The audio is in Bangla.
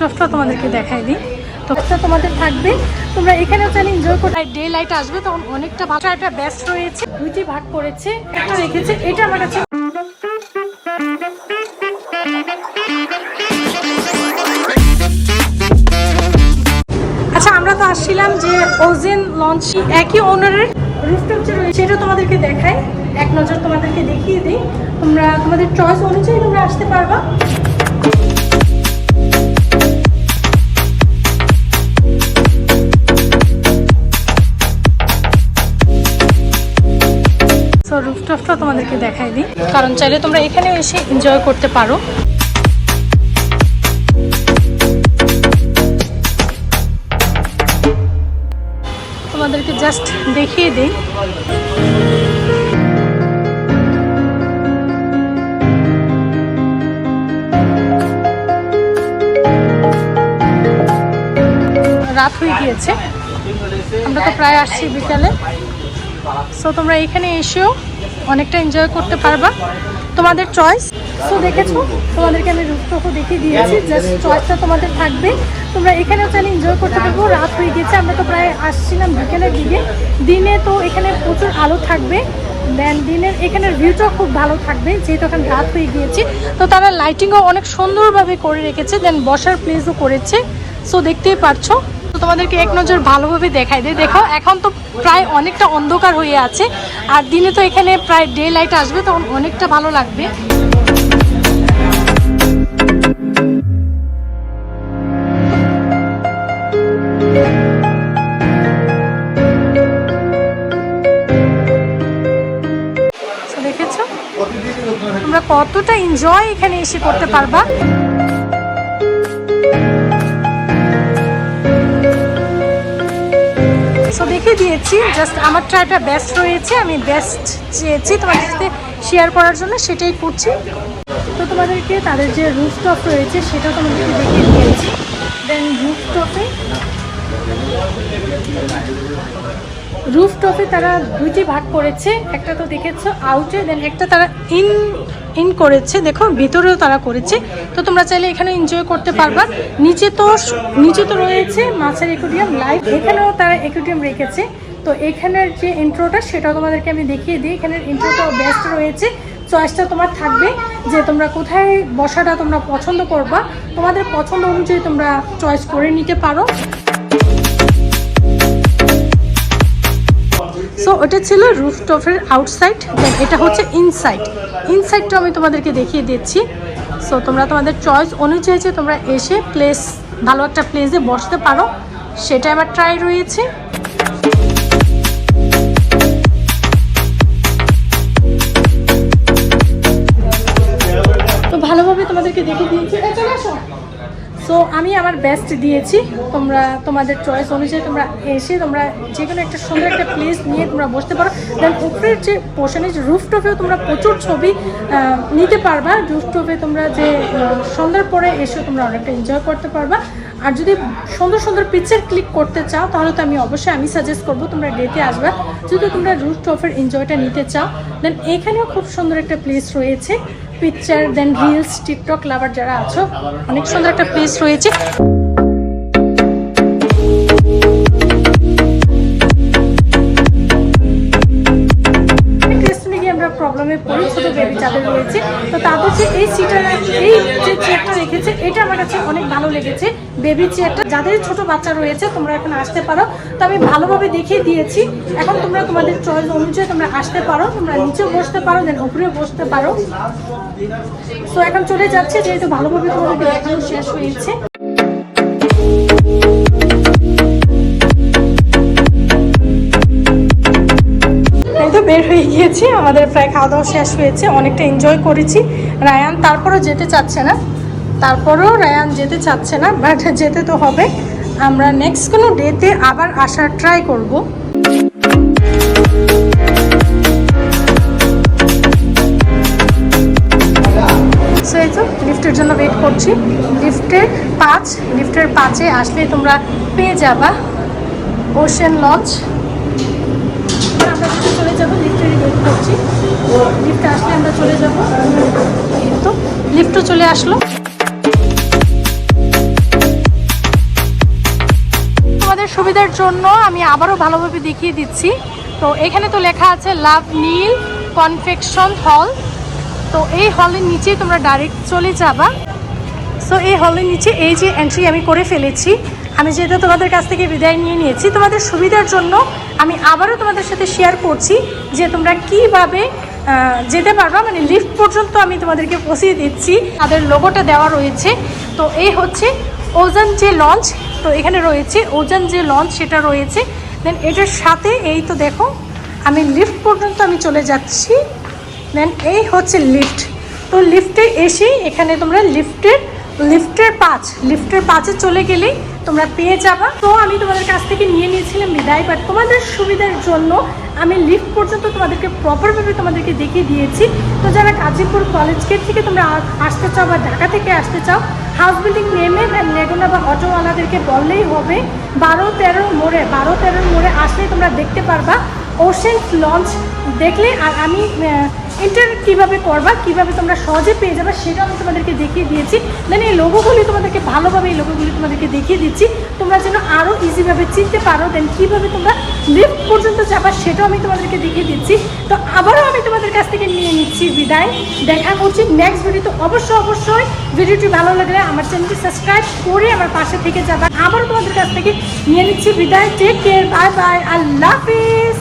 টপটা তোমাদেরকে দেখাই দিই। টপটা তোমাদের থাকবে। তোমরা এখানেও চাইলে এনজয় করতে ডে লাইট আসবে, তখন অনেকটা ভালো। একটা রয়েছে, দুইটি ভাগ করেছে, একটা রেখেছে, এটা আমার কাছে আচ্ছা আমরা তো আসছিলাম যে ওজেন লঞ্চ একই ওনারের রুফটপ যে রয়েছে, সেটা তোমাদেরকে দেখাই। এক নজর তোমাদেরকে দেখিয়ে দিই। তোমরা তোমাদের চয়েস অনুযায়ী তোমরা আসতে পারবা। সো রুফটপটা তোমাদেরকে দেখাই দিই। কারণ চাইলে তোমরা এখানেও এসে এনজয় করতে পারো। তোমাদেরকে জাস্ট দেখিয়ে দিই। রাত হয়ে গিয়েছে। আমরা তো প্রায় আসছি বিকালে। সো তোমরা এখানে এসেও অনেকটা এনজয় করতে পারবা। তোমাদের চয়েস সো দেখেছ? তোমাদেরকে আমি রুফটপও দেখিয়ে দিয়েছি। জাস্ট চয়েসটা তোমাদের থাকবে। তোমরা এখানেও চাইলে এনজয় করতে পারব। রাত হয়ে গেছে, আমরা তো প্রায় আসছিলাম বিকেলের দিকে। দিনে তো এখানে প্রচুর আলো থাকবে। দেন দিনের এখানের ভিউটাও খুব ভালো থাকবে, যেহেতু এখন রাত হয়ে গিয়েছে। তো তারা লাইটিংও অনেক সুন্দরভাবে করে রেখেছে দেন বসার প্লেসও করেছে। সো দেখতেই পারছ। তো তোমাদেরকে এক নজর ভালোভাবে দেখাই দেয় দেখো, এখন তো প্রায় অনেকটা অন্ধকার হয়ে আছে, আর দিনে তো এখানে প্রায় ডে লাইট আসবে, তখন অনেকটা ভালো লাগবে। দেখেছ? তোমরা কতটা এনজয় এখানে এসে করতে পারবা। সো দেখে দিয়েছি জাস্ট আমার ট্রাইটা বেস্ট রয়েছে, আমি বেস্ট চেয়েছি তোমাদের সাথে শেয়ার করার জন্য, সেটাই করছি। তো তোমাদেরকে তাদের যে রুফটপ রয়েছে সেটা তোমাদেরকে দেখিয়ে দিয়েছি। দেন রুফটপে রুফটপে তারা দুইটি ভাগ করেছে, একটা তো দেখেছ আউটে দেন একটা তারা ইন ইন করেছে। দেখো, ভিতরেও তারা করেছে। তো তোমরা চাইলে এখানে এনজয় করতে পারবা। নিচে তো নিচে তো রয়েছে মাছের একুডিয়াম লাইভ এখানেও তারা একুডিয়াম রেখেছে। তো এখানের যে ইন্ট্রোটা সেটাও তোমাদেরকে আমি দেখিয়ে দিই। এখানের ইন্ট্রোটাও বেস্ট রয়েছে। চয়েসটা তোমার থাকবে যে তোমরা কোথায় বসাটা তোমরা পছন্দ করবা। তোমাদের পছন্দ অনুযায়ী তোমরা চয়েস করে নিতে পারো। সো ওটা ছিল রুফটপের আউটসাইড দেন এটা হচ্ছে ইনসাইড ইনসাইডটা আমি তোমাদেরকে দেখিয়ে দিচ্ছি। সো তোমরা তোমাদের চয়েস অনুযায়ী যে তোমরা এসে প্লেস ভালো একটা প্লেসে বসতে পারো সেটা আমার ট্রাই রয়েছে। তো ভালোভাবে তোমাদেরকে দেখে দিয়েছি। সো আমি আমার বেস্ট দিয়েছি। তোমরা, তোমাদের চয়েস অনুযায়ী তোমরা এসে তোমরা যে কোনো একটা সুন্দর একটা প্লেস নিয়ে তোমরা বসতে পারো। দেন উপরের যে পোর্শনে যে রুফটপেও তোমরা প্রচুর ছবি নিতে পারবা। রুফটপে তোমরা যে সন্ধ্যার পরে এসে তোমরা অনেকটা এনজয় করতে পারবা। আর যদি সুন্দর সুন্দর পিকচার ক্লিক করতে চাও, তাহলে তো আমি অবশ্যই, আমি সাজেস্ট করব, তোমরা ডেতে আসবে। যদি তোমরা রুফটপের এনজয়টা নিতে চাও দেন এখানেও খুব সুন্দর একটা প্লেস রয়েছে। Picture then reels TikTok lover যারা আছো অনেক সুন্দর একটা প্লেস রয়েছে। প্রবলেমে পড়ি ছোট বেবি যাদের রয়েছে। তো তাদের যে এই সিটার এই যে চেয়ারটা রেখেছে, এটা আমার কাছে অনেক ভালো লেগেছে। বেবি চেয়ারটা যাদের ছোট বাচ্চা রয়েছে, তোমরা এখন আসতে পারো। তো আমি ভালোভাবে দেখিয়ে দিয়েছি। এখন তোমরা তোমাদের চয়েস অনুযায়ী তোমরা আসতে পারো। তোমরা নিচেও বসতে পারো দেন উপরেও বসতে পারো। তো এখন চলে যাচ্ছে, যেহেতু ভালোভাবে তোমাদেরকে দেখানো শেষ হয়েছে। বের হয়ে গিয়েছি। আমাদের প্রায় খাওয়া দাওয়া শেষ হয়েছে, অনেকটা এনজয় করেছি। রায়ান তারপরও যেতে চাচ্ছে না। তারপরেও রায়ান যেতে চাচ্ছে না বাট যেতে তো হবে। আমরা নেক্সট কোনো ডেতে আবার আসার ট্রাই করব। তো লিফটের জন্য ওয়েট করছি। লিফটের পাঁচ লিফটের পাঁচে আসলে তোমরা পেয়ে যাবা। ওশেন লঞ্চ করছি। তো লিফ্টে আসলে আমরা চলে যাব। তো লিফ্টও চলে আসলো। তোমাদের সুবিধার জন্য আমি আবারও ভালোভাবে দেখিয়ে দিচ্ছি। তো এখানে তো লেখা আছে, লাভ নীল কনফেকশন হল। তো এই হলের নিচে তোমরা ডাইরেক্ট চলে যাবা। সো এই হলের নিচে এই যে এন্ট্রি আমি করে ফেলেছি আমি যেহেতু তোমাদের কাছ থেকে বিদায় নিয়ে নিয়েছি, তোমাদের সুবিধার জন্য আমি আবারও তোমাদের সাথে শেয়ার করছি যে তোমরা কীভাবে যেতে পারবা মানে লিফট পর্যন্ত আমি তোমাদেরকে পৌঁছিয়ে দিচ্ছি। তাদের লোগোটা দেওয়া রয়েছে। তো এই হচ্ছে ওজন যে লঞ্চ তো এখানে রয়েছে ওজন যে লঞ্চ সেটা রয়েছে। দেন এটার সাথে এই তো দেখো, আমি লিফট পর্যন্ত আমি চলে যাচ্ছি। দেন এই হচ্ছে লিফট তো লিফটে এসে এখানে তোমরা লিফটের লিফটের পাঁচ লিফটের পাঁচে চলে গেলেই তোমরা পেয়ে যাবা। তো আমি তোমাদের কাছ থেকে নিয়ে নিয়েছিলাম বিদায় বাট তোমাদের সুবিধার জন্য আমি লিফট পর্যন্ত তোমাদেরকে প্রপারভাবে তোমাদেরকে দেখিয়ে দিয়েছি। তো যারা গাজীপুর কলেজ গেট থেকে তোমরা আসতে চাও বা ঢাকা থেকে আসতে চাও হাউস বিল্ডিং নেমে লেগুনা বা অটোওয়ালাদেরকে বললেই হবে, বারো তেরো মোড়ে বারো তেরোর মোড়ে আসলেই তোমরা দেখতে পারবা। ওশেন লঞ্চ দেখলে আর আমি ইন্টার কীভাবে করবা, কীভাবে তোমরা সহজে পেয়ে যাবে সেটা আমি তোমাদেরকে দেখিয়ে দিয়েছি। দেন এই লোগোগুলি তোমাদেরকে ভালোভাবে এই লোগোগুলি তোমাদেরকে দেখিয়ে দিচ্ছি। তোমরা যেন আরও ইজিভাবে চিনতে পারো দেন কীভাবে তোমরা লিফট পর্যন্ত যাবা সেটাও আমি তোমাদেরকে দেখিয়ে দিচ্ছি। তো আবারও আমি তোমাদের কাছ থেকে নিয়ে নিচ্ছি বিদায়। দেখা করছি নেক্সট ভিডিওতে অবশ্যই অবশ্যই ভিডিওটি ভালো লাগলে আমার চ্যানেলটি সাবস্ক্রাইব করে আমার পাশে থেকে যাবা। আবারও তোমাদের কাছ থেকে নিয়ে নিচ্ছি বিদায়। টেক কেয়ার বাই বাই আল্লাহ হাফিজ।